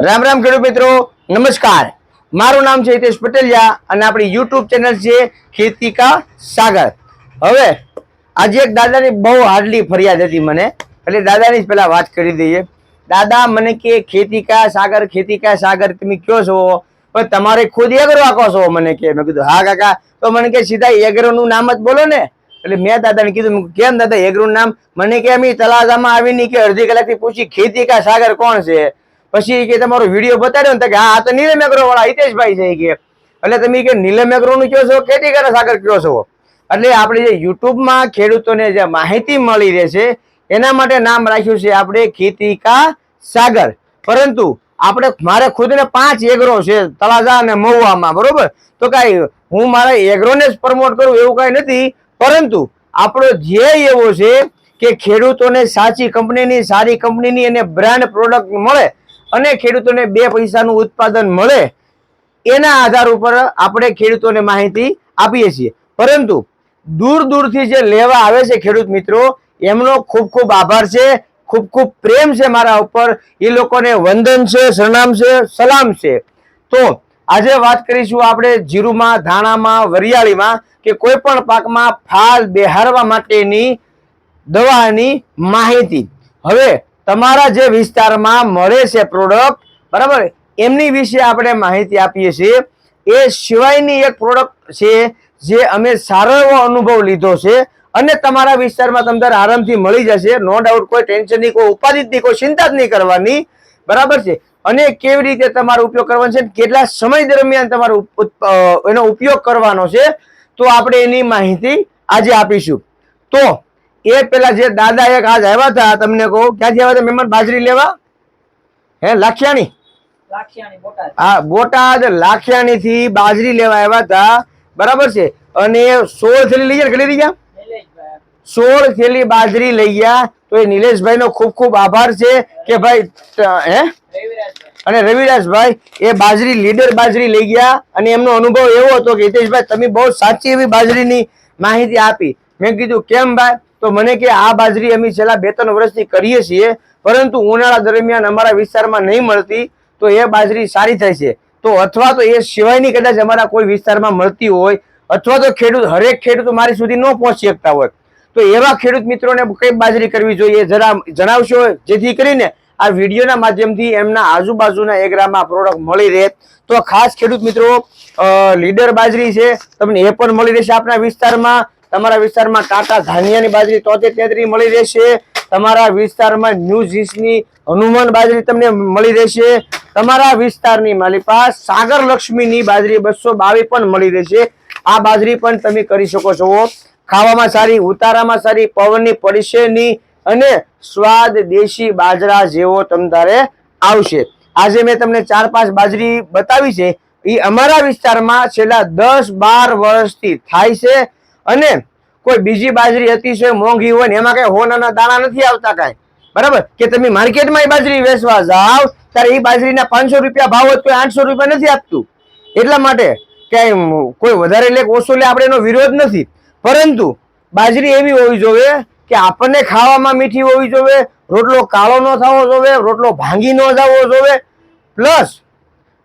રામ રામ ખેડૂત મિત્રો, નમસ્કાર. મારું નામ છે હિતેશ પટેલિયા અને આપણી યુટ્યુબ ચેનલ છે ખેતી કા સાગર. હવે, આજે એક દાદાની બહુ હાર્ડલી ફરિયાદ હતી મને. એટલે દાદાની જ પહેલાં વાત કરી દઈએ. દાદા, મને કે ખેતી કા સાગર, ખેતી કા સાગર, તમે કયો છો? પણ તમારે ખુદ એગરો આખો છો? મને કે. મેં કીધું, હા, કાકા. તો મને કે સીધા એગરોનું નામ જ બોલો ને. એટલે મેં દાદાને કીધું કેમ દાદા એગરોનું નામ? મને કે, અમે તલાજામાં આવીને કે અડધી કલાકથી પૂછી, ખેતી કા સાગર કોણ છે? પછી કે તમારો વીડિયો બતાડ્યો ને તો કે આ તો નીલમ એગ્રો વાળા હિતેશભાઈ છે. કે, એટલે તમે કે નીલમ એગ્રો નું કયો છો? ખેતી કરે સાગર કયો છો? એટલે આપણે જે યુટ્યુબમાં ખેડૂતોને જે માહિતી મળી રહે છે, એના માટે નામ રાખ્યું છે આપણે ખેતી કા સાગર. પરંતુ આપણે મારે ખુદને પાંચ એગ્રો છે, તળાજા અને મહુવામાં, બરોબર? તો કાંઈ હું મારા એગ્રોને જ પ્રમોટ કરું એવું કાંઈ નથી. પરંતુ આપણો ધ્યેય એવો છે કે ખેડૂતોને સાચી કંપનીની સારી કંપનીની અને બ્રાન્ડ પ્રોડક્ટ મળે અને ખેડૂતોને બે પૈસાનું ઉત્પાદન મળે, એના આધાર ઉપર આપણે ખેડૂતોને માહિતી આપીએ છીએ. પરંતુ દૂર દૂરથી જે લેવા આવે છે ખેડૂત મિત્રો, એમનો ખૂબ ખૂબ આભાર છે, ખૂબ ખૂબ પ્રેમ છે મારા ઉપર. એ લોકોને વંદન છે, સરનામ છે, સલામ છે. તો આજે વાત કરીશું આપણે જીરુમાં, ધાણામાં, વરિયાળીમાં કે કોઈ પણ પાકમાં ફાલ બેહારવા માટેની દવાની માહિતી. હવે તમારા જે વિસ્તારમાં મળે છે પ્રોડક્ટ બરાબર? એમની વિશે આપણે માહિતી આપીએ છીએ. એ સિવાયની એક પ્રોડક્ટ છે જે અમે સારો એવો અનુભવ લીધો છે અને તમારા વિસ્તારમાં તમને આરામથી મળી જશે. નો ડાઉટ કોઈ ટેન્શનની કોઈ ઉપાધિની કોઈ ચિંતા જ નહીં કરવાની. બરાબર છે? અને કેવી રીતે તમારો ઉપયોગ કરવાનો છે કેટલા સમય દરમિયાન તમારો એનો ઉપયોગ કરવાનો છે, તો આપણે એની માહિતી આજે આપીશું. તો એ પેલા જે દાદા એક આજ આવ્યા હતા તમને કહું ક્યાંથી આવ્યા હતા મહેમાન? બાજરી લેવા? હે લાખિયાણી? હા બોટાદ લાખિયાણી થી બાજરી લેવા આવ્યા હતા. બરાબર છે? અને સોળ થેલી લઈ ગયા કેટલી લઈ ગયા? સોળ થેલી બાજરી લઈ ગયા. તો એ નિલેશભાઈ નો ખૂબ ખૂબ આભાર છે કે ભાઈ હે? અને રવિરાજભાઈ એ બાજરી લીડર બાજરી લઈ ગયા. અને એમનો અનુભવ એવો હતો કે હિતેશભાઈ તમે બહુ સાચી એવી બાજરીની માહિતી આપી. મેં કીધું કેમ ભાઈ? તો મને કે આ બાજરી અમે છેલ્લા બે ત્રણ વર્ષથી કરીએ છીએ, પરંતુ ઉનાળા દરમિયાન અમારા વિસ્તારમાં નહીં મળતી, તો એ બાજરી સારી થાય છે. તો અથવા તો એ સિવાયની કદાચ અમારા કોઈ વિસ્તારમાં મળતી હોય, અથવા તો ખેડૂત, હરેક ખેડૂત મારી સુધી ન પહોંચી શકતા હોય. તો એવા ખેડૂત મિત્રોને કઈ બાજરી કરવી જોઈએ જરા જણાવશો? જેથી કરીને આ વિડીયોના માધ્યમથી એમના આજુબાજુના એગ્રામાં પ્રોડક્ટ મળી રહે. તો ખાસ ખેડૂત મિત્રો લીડર બાજરી છે, તમને એ પણ મળી રહેશે આપણા વિસ્તારમાં. તમારા વિસ્તારમાં ટાટા ધાનિયાની બાજરી તોતેર તેત્રી મળી રહેશે. તમારા વિસ્તારમાં ન્યૂ જીસની હનુમાન બાજરી તમને મળી રહેશે. તમારા વિસ્તારની મારી પાસે સાગર લક્ષ્મીની બાજરી બસો બાવીસ પણ મળી રહેશે. આ બાજરી પણ તમે કરી શકો છો. ખાવામાં સારી, ઉતારામાં સારી, પવનની પડશે અને સ્વાદ દેશી બાજરા જેવો તમ તારે આવશે. આજે મેં તમને ચાર પાંચ બાજરી બતાવી છે. એ અમારા વિસ્તારમાં છેલ્લા દસ બાર વર્ષથી થાય છે. અને કોઈ બીજી બાજરી અતિશય મોંઘી હોય ને, એમાં કઈ હોનાના દાણા નથી આવતા કાંઈ. બરાબર? કે તમે માર્કેટમાં એ બાજરી વેચવા જાવ ત્યારે એ બાજરીના પાંચસો રૂપિયા ભાવ હોય તો આઠસો રૂપિયા નથી આપતું. એટલા માટે કે કોઈ વધારે લે ઓછો લે આપણે એનો વિરોધ નથી. પરંતુ બાજરી એવી હોવી જોઈએ કે આપણને ખાવામાં મીઠી હોવી જોઈએ, રોટલો કાળો ન થવો જોઈએ, રોટલો ભાંગી ન જવો જોઈએ. પ્લસ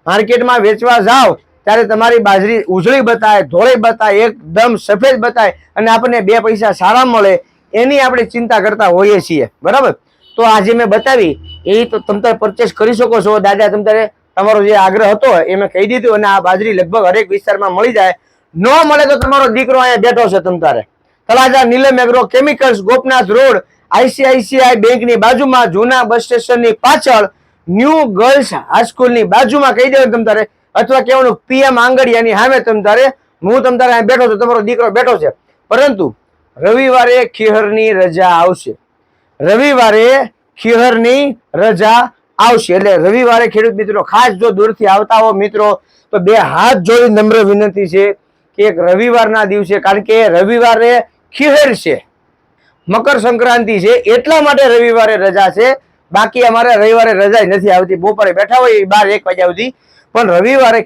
માર્કેટમાં વેચવા જાવ ત્યારે તમારી બાજરી ઉજળી બતાય, ધોળી બતાય, એકદમ સફેદ બતાય અને આપણને બે પૈસા સારા મળે, એની આપણે ચિંતા કરતા હોઈએ છીએ. બરાબર? તો આજે મેં બતાવી, એ તો તમે પરચેસ કરી શકો છો. દાદા, તમે તમારો જે આગ્રહ હતો એ મેં કહી દીધું અને આ બાજરી લગભગ હરેક વિસ્તારમાં મળી જાય. ન મળે તો તમારો દીકરો અહીંયા બેઠો છે તમારે Talaja Neelam agro chemicals Gopnath road, ICICI બેંકની બાજુમાં, જૂના બસ સ્ટેશનની પાછળ, ન્યૂ ગર્લ્સ હાઈસ્કૂલની બાજુમાં કહી દેવાનું તમ તારે. અથવા કહેવાનું પીએમ આંગડિયાની સામે તમ તારે, હું તમ તારે બેઠો છું, તમારો દીકરો બેઠો છે. પરંતુ રવિવારે ખીહરની રજા આવશે. રવિવારે ખીહરની રજા આવશે. એટલે રવિવારે ખેડૂત મિત્રો, ખાસ જો દૂરથી આવતા હો મિત્રો, તો બે હાથ જોડી નમ્ર વિનંતી છે કે એક રવિવારના દિવસે, કારણ કે રવિવારે ખીહર છે. મકર સંક્રાંતિ છે, એટલા માટે રવિવારે રજા છે બાકી અમારે રવિવારે રજા નથી આવતી. બપોરે બેઠા હોય બાર એક વાગ્યા સુધી. પણ રવિવારે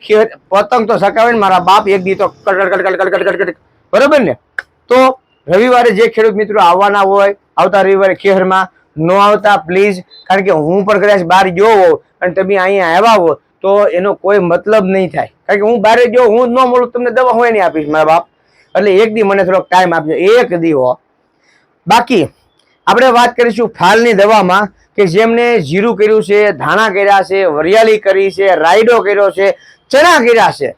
પતંગ તો સકાવે મારા બાપ એક દી તો કટ કટ કટ બરોબર ને? તો રવિવારે જે ખેડૂત મિત્રો આવવાના હોય, આવતા રવિવારે ખેહરમાં ન આવતા પ્લીઝ કારણ કે હું પણ કદાચ બહાર ગયો હોઉં અને તમે અહીંયા આવ્યા હો તો એનો કોઈ મતલબ નહીં થાય. કારણ કે હું બહાર ગયો, હું ન મળું, તમને દવા હોય નહીં આપીશ, મારા બાપ. એટલે એક દી મને થોડોક ટાઈમ આપજો. એક દી હો. બાકી આપણે વાત કરીશું ફાલની દવામાં કે જેમને જીરું કર્યું છે, ધાણા કર્યા છે, વરિયાળી કરી છે, રાયડો કર્યો છે, ચણા કર્યા છે,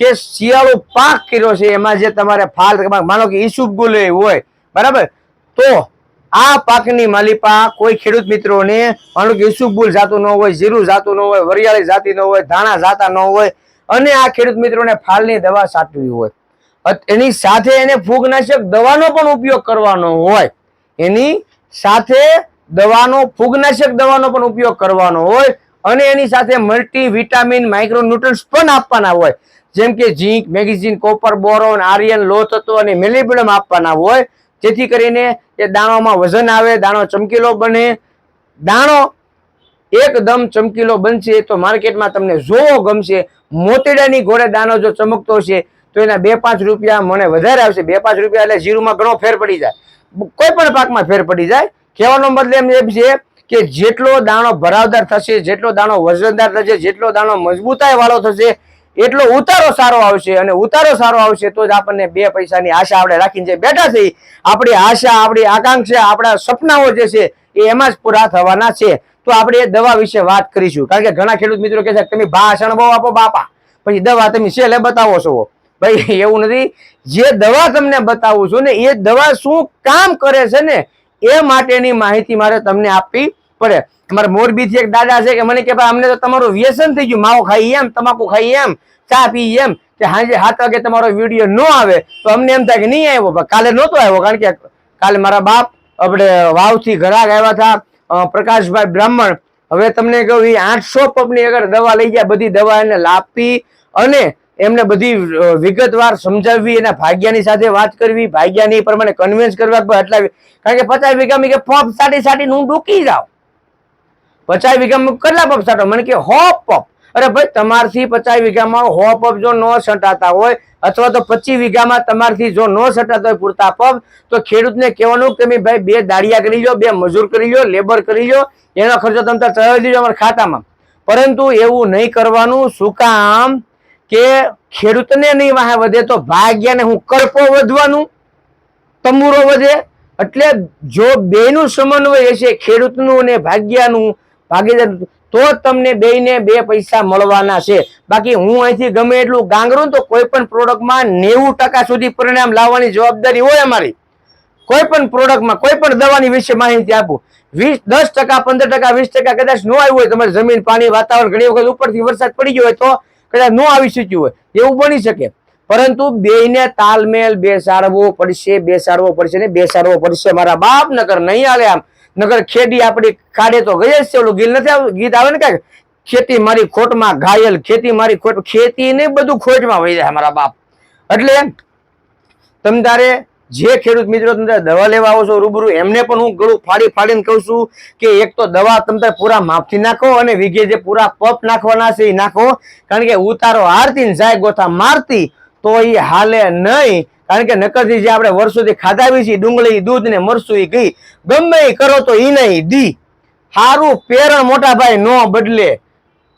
કે શિયાળો પાક કર્યો છે, એમાં જે તમારે ફાલ માનો કે ઈસુબગુલ હોય, બરાબર? તો આ પાકની માલિપા કોઈ ખેડૂત મિત્રોને માનો કે ઈસુબગુલ જાતું ન હોય, જીરું જાતું ન હોય, વરિયાળી જાતી ન હોય, ધાણા જાતા ન હોય, અને આ ખેડૂત મિત્રોને ફાલની દવા સાટવી હોય. એની સાથે એને ફૂગનાશક દવાનો પણ ઉપયોગ કરવાનો હોય. એની સાથે દવાનો, ફૂગનાશક દવાનો પણ ઉપયોગ કરવાનો હોય અને એની સાથે મલ્ટી વિટામિન માઇક્રોન્યુટ્રન્સ પણ આપવાના હોય. જેમ કે zinc magnesium copper, boron, iron લો તત્વ અને મેલિબ્ડમ આપવાના હોય. જેથી કરીને એ દાણોમાં વજન આવે, દાણો ચમકીલો બને. દાણો એકદમ ચમકીલો બનશે તો માર્કેટમાં તમને જોવો ગમશે. મોતીડાની ઘોડે દાણો જો ચમકતો છે તો એના બે પાંચ રૂપિયા મને વધારે આવશે. બે પાંચ રૂપિયા એટલે જીરુમાં ઘણો ફેર પડી જાય. કોઈ પણ પાકમાં ફેર પડી જાય, કહેવાનો મતલબ એમ એમ છે કે જેટલો દાણો ભરાવદાર થશે, જેટલો દાણો વજનદાર થશે, જેટલો દાણો મજબૂતાઈ વાળો થશે, એટલો ઉતારો સારો આવશે અને ઉતારો સારો આવશે તો જ આપણને બે પૈસાની આશા આપણે રાખીને જે બેઠા છે આપણી આશા, આપણી આકાંક્ષા, આપણા સપનાઓ જે છે એ એમાં જ પૂરા થવાના છે. તો આપણે એ દવા વિશે વાત કરીશું. કારણ કે ઘણા ખેડૂત મિત્રો કહે છે તમે ભાષણ બહુ આપો બાપા. પછી દવા તમે છેલ્લે બતાવો છો? ભાઈ, એવું નથી. જે દવા તમને બતાવું છું ને, એ દવા શું કામ કરે છે ને, એ માટેની માહિતી મારે તમને આપવી પડે. અમારે મોરબીથી એક દાદા છે કે મને કે, ભાઈ, અમને તો તમારું વ્યસન થઈ ગયું. માવો ખાઈ એમ, તમાકુ ખાઈ એમ, ચા પી એમ, કે સાંજે સાત વાગે તમારો વીડિયો ન આવે. તો અમને એમ થાય કે, નહીં આવ્યો કાલે નહોતો આવ્યો. કારણ કે કાલે મારા બાપ આપણે વાવથી ઘરાક આવ્યા હતા. પ્રકાશભાઈ બ્રાહ્મણ. હવે તમને કહું એ આઠસો પગની અગર દવા લઈ જાય બધી દવા એને લાપી અને એમને બધી વિગતવાર સમજાવવી એના ભાગ્યાની સાથે વાત કરવી, ભાગ્યાની પ્રમાણે કન્વિન્સ કરવા ભાઈ કારણ કે પચાસ વીઘામાં કે પપ સાટી સાટીને હું ડૂકી જાઉં પચાસ વીઘામાં કેટલા પપ સાટો? મને કે હો પપ અરે ભાઈ, તમારથી પચાસ વીઘામાં હો પપ જો ન સટાતા હોય, અથવા તો પચીસ વીઘામાં તમારથી જો ન સટાતા હોય પૂરતા પપ તો ખેડૂતને કહેવાનું કે ભાઈ બે દાડિયા કરી લો બે મજૂર કરી લો લેબર કરી લો એનો ખર્ચો તમે ચડાવી દેજો અમારા ખાતામાં. પરંતુ એવું નહીં કરવાનું, શું કામ? કે ખેડૂતને નહીં વાહ વધે તો ભાગ્યને હું કરપો વધવાનું, તંબુરો વધે. એટલે જો બેનું સમન્વય હશે ખેડૂતનું અને ભાગ્યાનું ભાગીદાર, તો તમને બેયને બે પૈસા મળવાના છે. બાકી હું અહીંથી ગમે એટલું ગાંગરું તો કોઈ પણ પ્રોડક્ટમાં નેવું ટકા સુધી પરિણામ લાવવાની જવાબદારી હોય અમારી. કોઈ પણ પ્રોડક્ટમાં, કોઈ પણ દવાની વિશે માહિતી આપું. વીસ, દસ ટકા, પંદર ટકા, વીસ ટકા કદાચ ન આવ્યું હોય, તમારી જમીન, પાણી, વાતાવરણ ઘણી વખત ઉપરથી વરસાદ પડી ગયો હોય તો કદાચ ન આવી શક્યું હોય, એવું બની શકે. પરંતુ બેયને તાલમેલ બેસાડવો પડશે બેસાડવો પડશે ને બેસાડવો પડશે. મારા બાપ નગર નહીં આવે આમ. નગર ખેડી આપણી કાઢે તો ગઈ જ છે, ઓલું ગીત નથી? ગીત આવે ને કાંઈક? ખેતી મારી ખોટમાં ઘાયલ, ખેતી મારી ખોટ, ખેતી ને બધું ખોટમાં વહી જાય મારા બાપ. એટલે તમ તારે જે ખેડૂત મિત્રો તમે દવા લેવા આવો છો, રૂબરૂ એમને પણ હું ગળું ફાડી ફાડીને કહું છું કે એક તો દવા તમે પૂરા માપથી નાખો અને વીઘે જે પૂરા પપ નાખવાના છે એ નાખો. કારણ કે ઉતારો હારતી જાય, ગોથા મારતી તો એ હાલે નહીં. કારણ કે નકરથી જે આપણે વર્ષોથી ખાધા આવી છીએ, ડુંગળી, દૂધ ને મરસું એ ગઈ. ગમે એ કરો તો એ નહીં, દી. સારું પેરણ મોટા ભાઈ ન બદલે.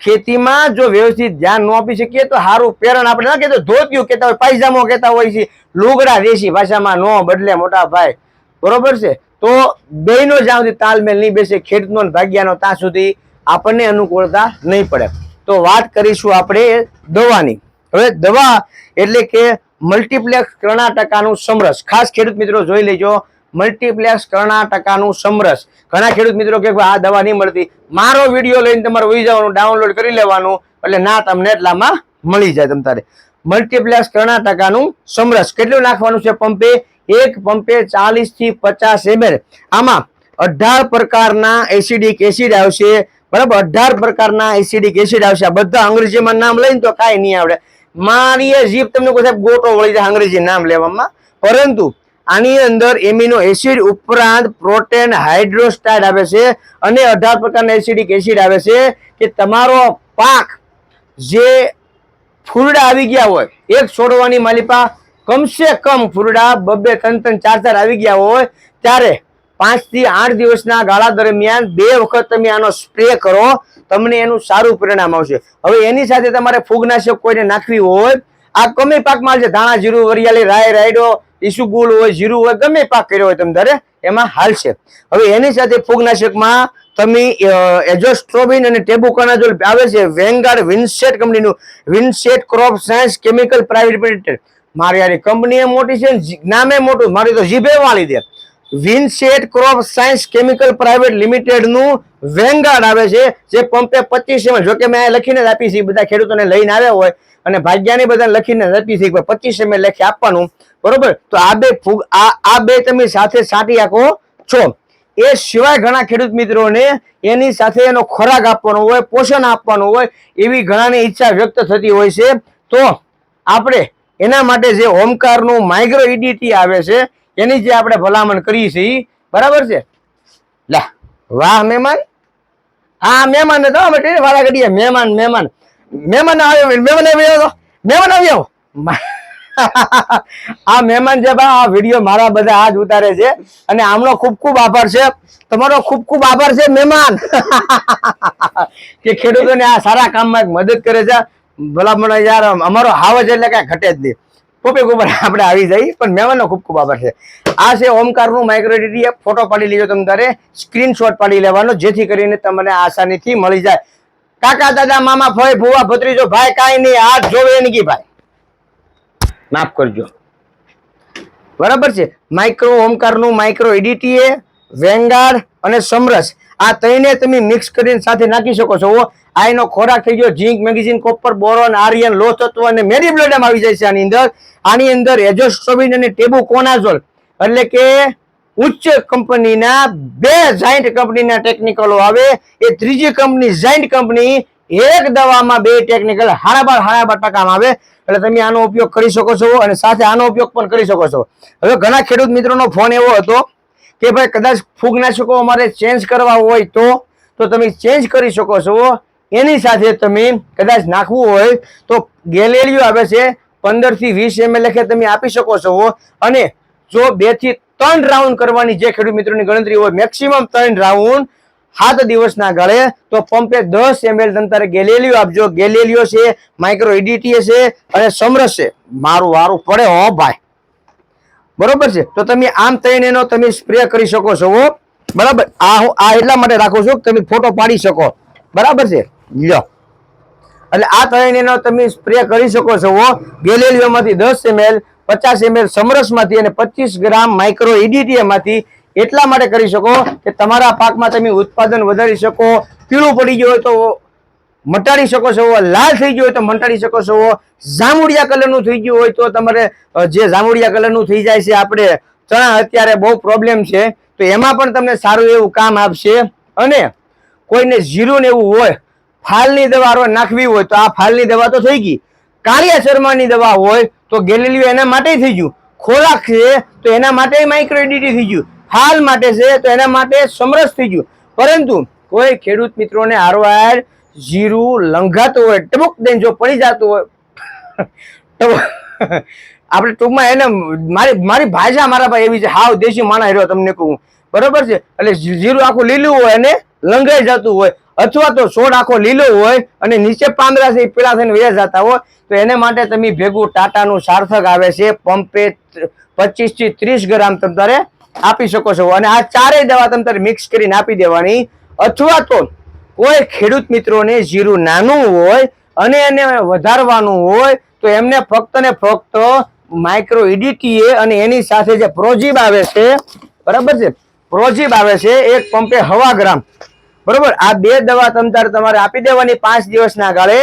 ખેતીમાં જો વ્યવસ્થિત ધ્યાન ન આપી શકીએ તો સારું પેરણ આપણે ના કહેતો, ધોતિયું કહેતા હોય, પાયજામો કહેતા હોય છે. લુગડા દેશી ભાષામાં નો બદલે મોટા ભાઈ. બરોબર છે? તો બેયનો જ્યાં સુધી તાલમેલ નહીં બેસે, ખેડૂતનો ભાગ્યાનો, ત્યાં સુધી આપણને અનુકૂળતા નહીં પડે. તો વાત કરીશું આપણે દવાની. હવે દવા એટલે કે મલ્ટીપ્લેક્સ કર્ણાટકાનું સમરસ. ખાસ ખેડૂત મિત્રો જોઈ લેજો. મલ્ટીપ્લેક્સ કર્ણાટકાનું સમરસ. ઘણા ખેડૂત મિત્રો કે આ દવા નહીં મળતી. મારો વીડિયો લઈને તમારે વહી જવાનું ડાઉનલોડ કરી લેવાનું, એટલે ના તમને એટલામાં મળી જાય તમ તારે. મલ્ટીપ્લેક્સ કર્ણાટકાનું સમરસ. કેટલું નાખવાનું છે પંપે? એક પંપે ચાલીસથી પચાસ એમએલ આમાં અઢાર પ્રકારના એસિડિક એસિડ આવશે. બરાબર? અઢાર પ્રકારના એસિડિક એસિડ આવશે. બધા અંગ્રેજીમાં નામ લઈને તો કાંઈ નહીં આવડે. મારી જીભ તમને કોઈ સાહેબ ગોટો વળી જાય અંગ્રેજી નામ લેવામાં. પરંતુ આની અંદર એમિનો એસિડ ઉપરાંત પ્રોટીન હાઇડ્રોસ્ટાઇડ આવે છે અને અઢાર પ્રકારના એસિડિક એસિડ આવે છે કે તમારો પાક જે ફૂરડા આવી ગયા હોય, એક છોડવાની માલિપા કમસે કમ ફૂલડા બબે ત્રણ ત્રણ ચાર ચાર આવી ગયા હોય, ત્યારે પાંચથી આઠ દિવસના ગાળા દરમિયાન બે વખત તમે આનો સ્પ્રે કરો, તમને એનું સારું પરિણામ આવશે. હવે એની સાથે તમારે ફૂગનાશક કોઈને નાખવી હોય, આ કમી પાકમાં છે, ધાણા જીરું, વરિયાળી, રાય, રાયડો ઈસુગુલ હોય, જીરું હોય, ગમે પાક કર્યો હોય તમે તારે એમાં હાલશે હવે એની સાથે ફૂગનાશકમાં તમે એજોસ્ટ્રોબિન અને ટેબુકાનાઝોલ આવે છે વેંગાર્ડ વિન્સેટ કંપનીનું, વિન્સેટ crop science chemical private limited. મારી યાર કંપની મોટી છે નામે મોટું, મારી તો જીભે વાળી દે. વિન્સેટ ક્રોપ સાયન્સ કેમિકલ પ્રાઇવેટ લિમિટેડનું વેંગાર્ડ આવે છે, જે પંપે પચીસ એમએલ જોકે મેં લખીને જ આપી છે બધા ખેડૂતોને લઈને આવ્યા હોય. અને ભાગ્યાની બધા લખીને નથી આપી પચીસ એમ લખી આપવાનું. બરોબર? તો આ બે ફૂગ આ આ બે તમે સાથે સાંટી આપો છો. એ સિવાય ઘણા ખેડૂત મિત્રોને એની સાથે એનો ખોરાક આપવાનો હોય, પોષણ આપવાનું હોય, એવી ઘણાની ઈચ્છા વ્યક્ત થતી હોય છે. તો આપણે એના માટે જે ઓમકારનું માઇક્રો ઇડીટી આવે છે, એની જે આપણે ભલામણ કરીએ છીએ એ બરાબર છે? લા. વાહ, મહેમાન. હા, મહેમાન ને તો અમે વાળા કરીએ મહેમાન મહેમાન. મહેમાન આવ્યો મહેમાન આવ્યો તો? મહેમાન આવ્યો? આ મહેમાન છે બા, આ વીડિયો મારા બધા હાથ ઉતારે છે. અને આમનો ખૂબ ખૂબ આભાર છે. તમારો ખૂબ ખૂબ આભાર છે, મહેમાન. કે ખેડૂતોને આ સારા કામમાં મદદ કરે છે. ભલામણ યાર અમારો હાવજ એટલે કાંઈ ઘટે જ નહીં. ટોપિક ઉપર આપણે આવી જઈએ પણ મહેમાનનો ખૂબ ખૂબ આભાર છે. આ છે ઓમકારનું માઇક્રોડિટી ફોટો પાડી લેજો તમે તારે. સ્ક્રીનશોટ પાડી લેવાનો, જેથી કરીને તમને આસાનીથી મળી જાય. કાકા દાદા મામા ફઈ ભુવા ભત્રીજો ભાઈ કાંઈ નહીં, હાથ જોવે એની ભાઈ. માફ કરજો. બરાબર છે? માઇક્રો ઓમકારનું માઇક્રો એડીટીએ વેંગાડ અને સમરસ. આ ત્રણે તમે મિક્સ કરીને સાથે નાખી શકો છો. આ એનો ખોરાક થઈ ગયો zinc, magnesium, copper, boron, iron લો તત્વ અને મેરીબ્લોડમ આવી જાય છે આની અંદર. આની અંદર એજોસ્ટ્રોબિન અને ટેબુકોનાઝોલ એટલે કે ઉચ્ચ કંપનીના બે જાઇન્ટ કંપનીના ટેકનિકલો આવે. એ ત્રીજી કંપની જાઇન્ટ કંપની એક દવામાં બે ટેકનિકલ હાડાબાર હાડાબાર ટકામાં આવે. એટલે તમે આનો ઉપયોગ કરી શકો છો અને સાથે આનો ઉપયોગ પણ કરી શકો છો. હવે ઘણા ખેડૂત મિત્રોનો ફોન એવો હતો કે ભાઈ કદાચ ફૂગનાશકો અમારે ચેન્જ કરવા હોય તો તો તમે ચેન્જ કરી શકો છો. એની સાથે તમે કદાચ નાખવું હોય તો ગેલેરિયો આવે છે, પંદરથી વીસ એમએલ લખે તમે આપી શકો છો. અને જો બેથી ત્રણ રાઉન્ડ કરવાની જે ખેડૂત મિત્રોની ગણતરી હોય મેક્સિમમ ત્રણ રાઉન્ડ સાત દિવસના ગાળે. તો પંપે દસ એમએલ તંતારે ગેલેલિયો આપજો. ગેલેલિયો છે માઇક્રો એડીટીએ છે અને સમરસ છે. મારું વારું પડે હો ભાઈ. બરોબર છે? તો તમે આમ થઈને એનો તમે સ્પ્રે કરી શકો છો બરાબર? આ હું આ એટલા માટે રાખું છું કે તમે ફોટો પાડી શકો. બરાબર છે? લ્યો. એટલે આ થઈને એનો તમે સ્પ્રે કરી શકો છો. ગેલેલિયોમાંથી દસ એમએલ પચાસ એમએલ સમરસમાંથી અને પચીસ ગ્રામ માઇક્રો ઇડીટીએમાંથી એટલા માટે કરી શકો કે તમારા પાકમાં તમે ઉત્પાદન વધારી શકો, પીળું પડી ગયું હોય તો મટાડી શકો છો, લાલ થઈ ગયું હોય તો મટાડી શકો છો, જાંબુડિયા કલરનું થઈ ગયું હોય તો તમારે જે જાંબુડિયા કલરનું થઈ જાય છે, આપણે ચણા અત્યારે બહુ પ્રોબ્લેમ છે, તો એમાં પણ તમને સારું એવું કામ આપશે. અને કોઈને જીરું ને એવું હોય, ફાલની દવા નાખવી હોય તો આ ફાલની દવા તો થઈ ગઈ. કાળિયા શર્માની દવા હોય તો ગેલેલિયો એના માટે થઈ ગયું. ખોરાક છે તો એના માટે માઇક્રોડિટી થઈ ગયું. હાલ માટે છે તો એના માટે સમરસ થઈ ગયું. પરંતુ કોઈ ખેડૂત મિત્રોને હારવાર જીરું લંઘાતું હોય, ટબુક દઈને જો પડી જતું હોય આપણે ટૂંકમાં એને મારી મારી ભાષા મારા ભાઈ એવી છે, હાવ દેશી માણા રહ્યો તમને કહું. બરોબર છે? એટલે જીરું આખું લીલું હોય અને લંઘાઈ જતું હોય અથવા તો છોડ આખો લીલો હોય અને નીચે પાંદડા છે એ થઈને વયા જતા હોય, તો એને માટે તમે ભેગું ટાટાનું સાર્થક આવે છે. પંપે પચીસથી ત્રીસ ગ્રામ તમારે આપી શકો છો. અને આ ચારેય દવા તમારે મિક્સ કરીને આપી દેવાની. અથવા તો કોઈ ખેડૂત મિત્રોને જીરું નાનું હોય અને એને વધારવાનું હોય, તો એમને ફક્ત ને ફક્ત માઇક્રો ઇડીટીએ અને એની સાથે જે પ્રોજીબ આવે છે, બરાબર છે? પ્રોજીબ આવે છે, એક પંપે હવા ગ્રામ. બરોબર? આ બે દવા તમ તારે તમારે આપી દેવાની પાંચ દિવસના ગાળે.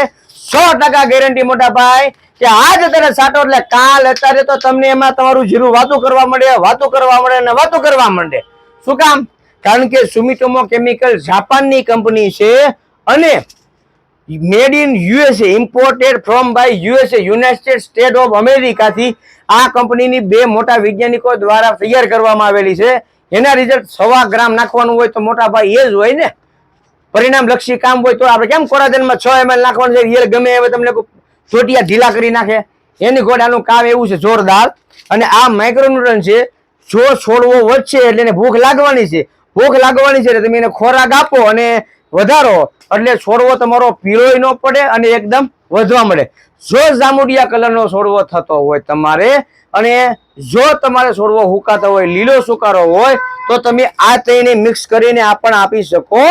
સો ટકા ગેરંટી મોટા ભાઈ, કે આજ અત્યારે સાટો એટલે કાલ અત્યારે તો તમને એમાં તમારું જીરું વાતું કરવા મળે વાતું કરવા મળે અને વાતું કરવા માંડે. શું કામ? કારણ કે સુમિટોમો કેમિકલ જાપાનની કંપની છે અને made in USA imported from by USA united state of અમેરિકાથી આ કંપનીની બે મોટા વૈજ્ઞાનિકો દ્વારા તૈયાર કરવામાં આવેલી છે. એના રિઝલ્ટ સવા ગ્રામ નાખવાનું હોય તો મોટા ભાઈ એ જ હોય ને. પરિણામ લક્ષી કામ હોય તો આપણે કેમ કોરાજનમાં છ એમએલ નાખવાનું છે? એ ગમે હવે તમને ચોટિયા ઢીલા કરી નાખે. એની ઘોડાનું કામ એવું છે જોરદાર. અને આ માઇક્રોન્યુટ્રન છે, જો છોડવો વધશે એટલે એને ભૂખ લાગવાની છે. ભૂખ લાગવાની છે એટલે તમે એને ખોરાક આપો અને વધારો. એટલે છોડવો તમારો પીળોય ન પડે અને એકદમ વધવા મળે. જો જામુડિયા કલરનો છોડવો થતો હોય તમારે અને જો તમારે છોડવો હુકાતો હોય, લીલો સુકારો હોય, તો તમે આ તઈને મિક્સ કરીને આ પણ આપી શકો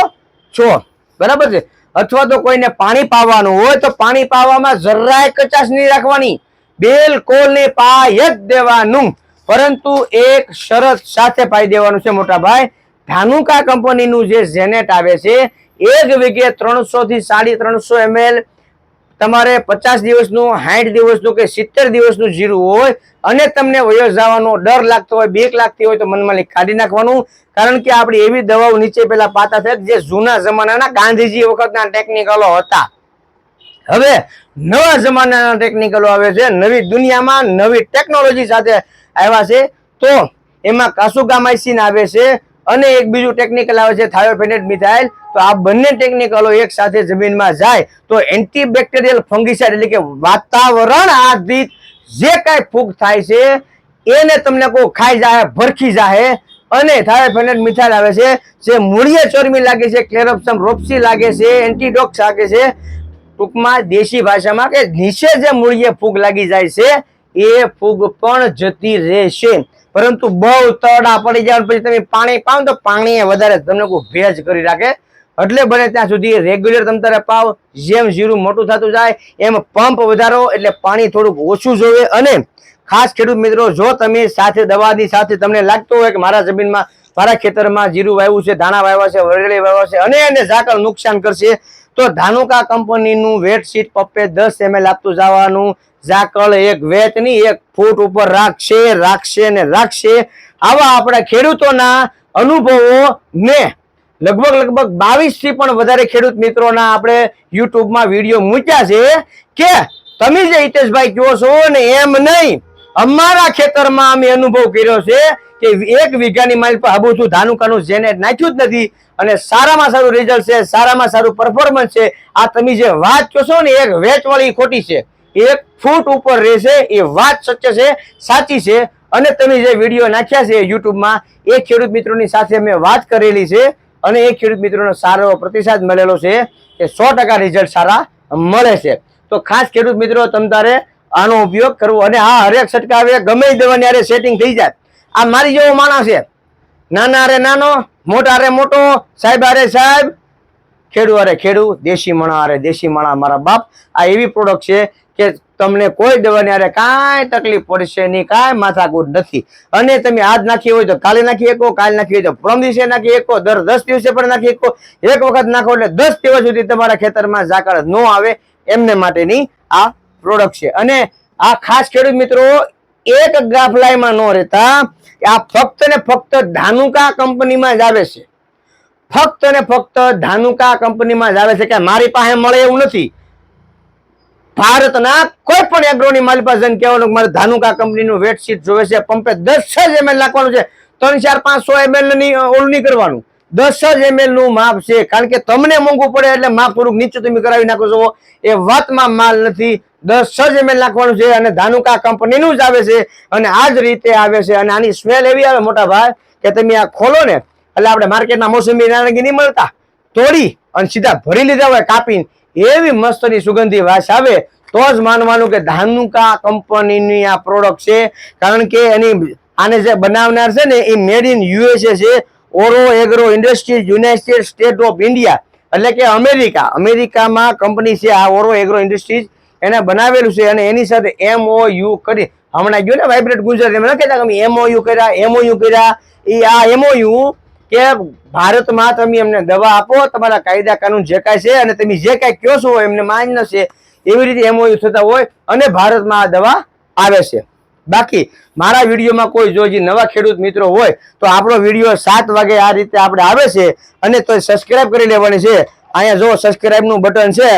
છો. બરાબર છે? અથવા તો કોઈને પાણી પાવાનું હોય તો પાણી પાવામાં જરાય કચાશ નહીં રાખવાની. બિલકુલ નહીં, પાય જ દેવાનું. પરંતુ એક શરત સાથે પાઈ દેવાનું છે, મોટા ભાઈ. ધાનુકા કંપનીનું જે ઝેનેટ આવે છે, એક વીઘે ત્રણસો થી સાડી ત્રણસો એમએલ તમારે પચાસ દિવસનું, સાઠ દિવસનું કે સિત્તેર દિવસનું જીરું હોય અને તમને વયો જવાનો ડર લાગતો હોય, બેક લાગતી હોય તો મનમાં કાઢી નાખવાનું. કારણ કે આપણી એવી દવાઓ નીચે પેલા પાતા છે જે જૂના જમાનાના ગાંધીજી વખતના ટેકનિકલો હતા. હવે નવા જમાનાના ટેકનિકલો આવે છે, નવી દુનિયામાં નવી ટેકનોલોજી સાથે આવ્યા છે. તો એમાં કાસુગામાઇસિન આવે છે અને એક બીજું ટેકનિકલ આવે છે થાયોફેનેટ મિથાઇલ તો આ બંને ટેકનિકલો એક સાથે જમીનમાં જાય તો એન્ટીબેક્ટેરિયલ ફંગીસાઇડ એટલે કે વાતાવરણ આધિત જે કાંઈ ફૂગ થાય છે, એને તમને કોઈ ખાઈ જાય ભરખી જાય અને થાયોફેનેટ મિથાઇલ આવે છે, જે મૂળીએ ચોરમી લાગે છે ક્લેરોપ્સમ રોપ્સી લાગે છે એન્ટીડોક્સ લાગે છે. ટૂંકમાં દેશી ભાષામાં કે નીચે જે મૂળિયે ફૂગ લાગી જાય છે, એ ફૂગ પણ જતી રહેશે. પરંતુ બહુ તડા પડી જાય પછી તમે પાણી પાવ તો પાણી વધારે તમને ભેજ કરી રાખે. એટલે બને ત્યાં સુધી રેગ્યુલર તમે તારે પાવ, જેમ જીરું મોટું થતું જાય, એમ પંપ વધારો, એટલે પાણી થોડુંક ઓછું જોવે અને ખાસ ખેડૂત મિત્રો, જો તમે સાથે દવાની સાથે તમને લાગતું હોય કે મારા જમીનમાં, મારા ખેતરમાં જીરું વાવ્યું છે, ધાણા વાવ્યા છે, વરેલી વાવ્યા છે, અને એને ઝાકળ નુકસાન કરશે, તો ધાનુકા કંપનીનું વેટશીટ પપ્પે દસ એમએલ આપતું જવાનું. ઝાકળ એક વેતની એક ફૂટ ઉપર રાખશે રાખશે ને રાખશે. આવા આપણા ખેડૂતોના અનુભવો ને લગભગ લગભગ બાવીસથી પણ વધારે ખેડૂત મિત્રોના આપણે યુટ્યુબમાં વીડિયો મૂક્યા છે કે તમે જે હિતેશભાઈ કહો છો ને એમ નહીં, અમારા ખેતરમાં અમે અનુભવ કર્યો છે કે એક વીઘાની માઇલ પર હબુથું ધાનુકાનું જેને નાખ્યું જ નથી અને સારામાં સારું રિઝલ્ટ છે, સારામાં સારું પરફોર્મન્સ છે. આ તમે જે વાત કહો છો ને, એક વેચવાળી ખોટી છે. એક ફૂટ ઉપર રહેશે, એ વાત સત્ય છે, સાચી છે. અને તમે જે વીડિયો નાખ્યા છે યુટ્યુબમાં, એ ખેડૂત મિત્રોની સાથે મેં વાત કરેલી છે અને એ ખેડૂત મિત્રોનો સારો પ્રતિસાદ મળેલો છે કે સો ટકા રિઝલ્ટ સારા મળે છે. તો ખાસ ખેડૂત મિત્રો, તમ તારે આનો ઉપયોગ કરવો. અને હા, હરેક છટકાવે, ગમે દેવાની હારે સેટિંગ થઈ જાય. આ મારી જેવો માણસ છે. નાના અરે નાનો, મોટા અરે મોટો, સાહેબ અરે સાહેબ, ખેડૂ અરે ખેડૂ, દેશી મણા અરે દેશી મણા મારા બાપ. આ એવી પ્રોડક્ટ છે કે તમને કોઈ દવાની અરે કાંઈ તકલીફ પડશે નહીં, કાંઈ માથાકૂટ નથી. અને તમે આજ નાખી હોય તો કાલે નાખી શકો, કાલે નાખી હોય તો પરમ દિવસે નાખી શકો, દર દસ દિવસે પણ નાખી શકો. એક વખત નાખો એટલે દસ દિવસ સુધી તમારા ખેતરમાં ઝાકળ ન આવે એમને માટેની આ પ્રોડક્ટ છે. અને આ ખાસ ખેડૂત મિત્રો, એક ગાફલાઈમાં ન રહેતા આ ફક્ત ને ફક્ત ધાનુકા કંપનીમાં જ આવે છે. ફક્ત ને ફક્ત ધાનુકા કંપનીમાં જ આવે છે કે મારી પાસે મળે એવું નથી. ભારતના કોઈ પણ એગ્રોની માલિક પાસે જઈને કહેવાનું મારે ધાનુકા કંપનીનું વેટશીટ જોવે છે, પંપે દસ જ એમએલ નાખવાનું છે. ત્રણ, ચાર પાંચસો એમએલની ઓલું નહીં કરવાનું. દસ જ એમએલનું માપ છે, કારણ કે તમને મોંઘું પડે એટલે માપ થોડુંક નીચે તમે કરાવી નાખો છો. એ વાતમાં માલ નથી. દસ જ એમએલ નાખવાનું છે અને ધાનુકા કંપનીનું જ આવે છે અને આ જ રીતે આવે છે. અને આની સ્મેલ એવી આવે મોટા ભાઈ કે તમે આ ખોલો ને, એટલે આપણે માર્કેટના મોસમી નારંગી નહીં મળતા. તોડી અને સીધા ભરી લીધા હોય કાપીને. એવી મસ્તની સુગંધી વાસ આવે, તો જ માનવાનું કે ધાનુકા કંપનીની આ પ્રોડક્ટ છે. કારણ કે એની આને જે બનાવનાર છે ને, એ મેડ ઇન યુએસએ છે. ઓરો agro industries united state of India એટલે કે અમેરિકા. અમેરિકામાં કંપની છે આ ઓરો એગ્રો ઇન્ડસ્ટ્રીઝ એને બનાવેલું છે અને એની સાથે એમઓયુ કરી. હમણાં ગયું ને વાઇબ્રેટ ગુજરાત એમ કહેતા કે અમે એમઓયુ કર્યા એમઓયુ કર્યા. એ આ એમઓયુ કે ભારતમાં તમે એમને દવા આપો, તમારા કાયદા કાનૂન જે કાંઈ છે અને તમે જે કાંઈ કહો છો એમને માન્ય છે. એવી રીતે એમઓયુ થતા હોય અને ભારતમાં આ દવા આવે છે. બાકી મારા વિડીયોમાં કોઈ જો નવા ખેડૂત મિત્રો હોય તો આપણો વીડિયો સાત વાગે આ રીતે આપણે આવે છે અને તો સબસ્ક્રાઇબ કરી લેવાની છે. અહીંયા જો સબસ્ક્રાઇબનું બટન છે,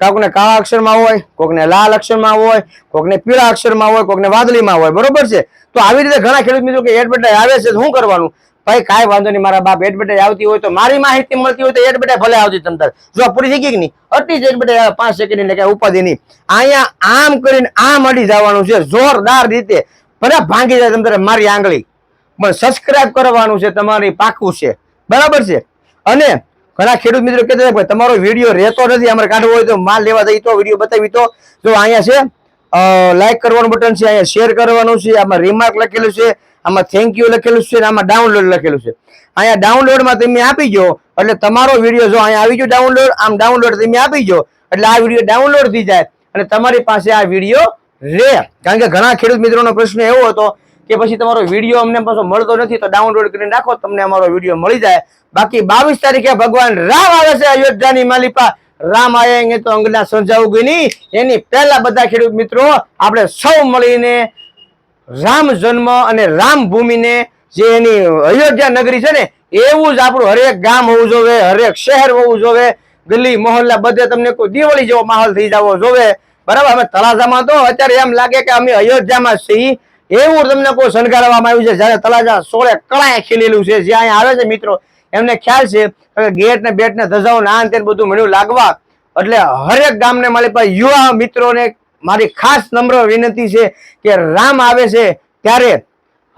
કોકને કાળા અક્ષરમાં હોય, કોકને લાલ અક્ષરમાં હોય, કોકને પીળા અક્ષરમાં હોય, કોકને વાદળીમાં હોય, બરોબર છે? તો આવી રીતે ઘણા ખેડૂત મિત્રો કે એડવર્ટાઈઝ આવે છે શું કરવાનું? ભાઈ, કાંઈ વાંધો નહીં, મારા બાપ એડવર્ટાઈઝ આવતી હોય તો મારી માહિતી મળતી હોય તો એડવર્ટાઈઝ ભલે આવતી તમ જો પૂરી થઈ ગઈ કે નહીં? અટી જ એડવર્ટાઈઝ પાંચ સેકન્ડ ને કઈ ઉપાધિ નહીં. અહીંયા આમ કરીને આમ અડી જવાનું છે, જોરદાર રીતે. ભલે ભાંગી જાય તમ તારે મારી આંગળી, પણ સબસ્ક્રાઇબ કરવાનું છે તમારી પાકું છે. બરાબર છે? અને ઘણા ખેડૂત મિત્રો કહેતા હતા કે તમારો વીડિયો રહેતો નથી, અમારે કાઢવો હોય તો માલ લેવા જઈ તો વીડિયો બતાવી તો. જો અહીંયા છે લાઈક કરવાનું બટન છે, અહીંયા શેર કરવાનું છે, આમાં રિમાર્ક લખેલું છે. આમાં થેન્ક યુ લખેલું છે આમાં ડાઉનલોડ લખેલું છે. અહીંયા ડાઉનલોડમાં તમે આપી જો એટલે તમારો વીડિયો જો અહીંયા આવી ગયો ડાઉનલોડ આમ ડાઉનલોડ તમે આપી જો એટલે આ વીડિયો ડાઉનલોડ થઈ જાય. અને તમારી પાસે આ વીડિયો રે કારણ કે ઘણા ખેડૂત મિત્રોનો પ્રશ્ન એવો હતો કે પછી તમારો વીડિયો અમને પાછો મળતો નથી, તો ડાઉનલોડ કરીને રાખો, તમને અમારો વીડિયો મળી જાય. બાકી બાવીસ તારીખે ભગવાન રામ આવે છે, અયોધ્યાની માલિપા. રામ આયેંગે તો અંગના સમજાવું ગઈ એની પહેલા બધા ખેડૂત મિત્રો આપણે સૌ મળીને રામ જન્મ અને રામ ભૂમિને જે એની અયોધ્યા નગરી છે ને, એવું જ આપણું હરેક ગામ હોવું જોવે, હરેક શહેર હોવું જોવે, ગલી, મોહલ્લા બધે તમને કોઈ દિવાળી જેવો માહોલ થઈ જવો જોવે. બરાબર? અમે તળાજામાં તો અત્યારે એમ લાગે કે અમે અયોધ્યામાં છીએ. એવું તમને કોઈ શણગારવામાં આવ્યું છે? જ્યારે તળાજા સોળે કળાએ ખીલેલું છે. જે અહીંયા આવે છે મિત્રો, એમને ખ્યાલ છે કે ગેટ ને બેટ ને ધજાઓ ને ને બધું મળ્યું લાગવા. એટલે હરેક ગામને મારી પાસે યુવા મિત્રોને મારી ખાસ નમ્ર વિનંતી છે કે રામ આવે છે ત્યારે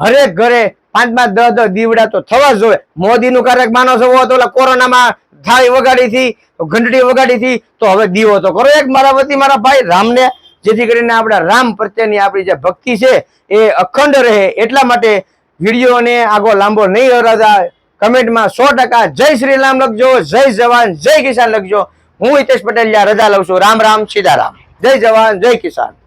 હરેક ઘરે પાંચ પાંચ દસ દસ દીવડા તો થવા જ જોઈએ. મોદીનું કાર્યક માનો છો તો ઓલા કોરોનામાં થાળી વગાડી હતી, ઘંટડી વગાડી હતી, તો હવે દીવો તો કરો. એક મારા વતી, મારા ભાઈ રામને, જેથી કરીને આપણા રામ પ્રત્યેની આપણી જે ભક્તિ છે એ અખંડ રહે એટલા માટે વિડીયોને આગો લાંબો નહીં હરાતા કમેન્ટમાં સો ટકા જય શ્રી રામ લખજો, જય જવાન, જય કિસાન લખજો. હું હિતેશ પટેલ રજા લઉં છું. રામ રામ, સીતારામ. જય જવાન જય કિસાન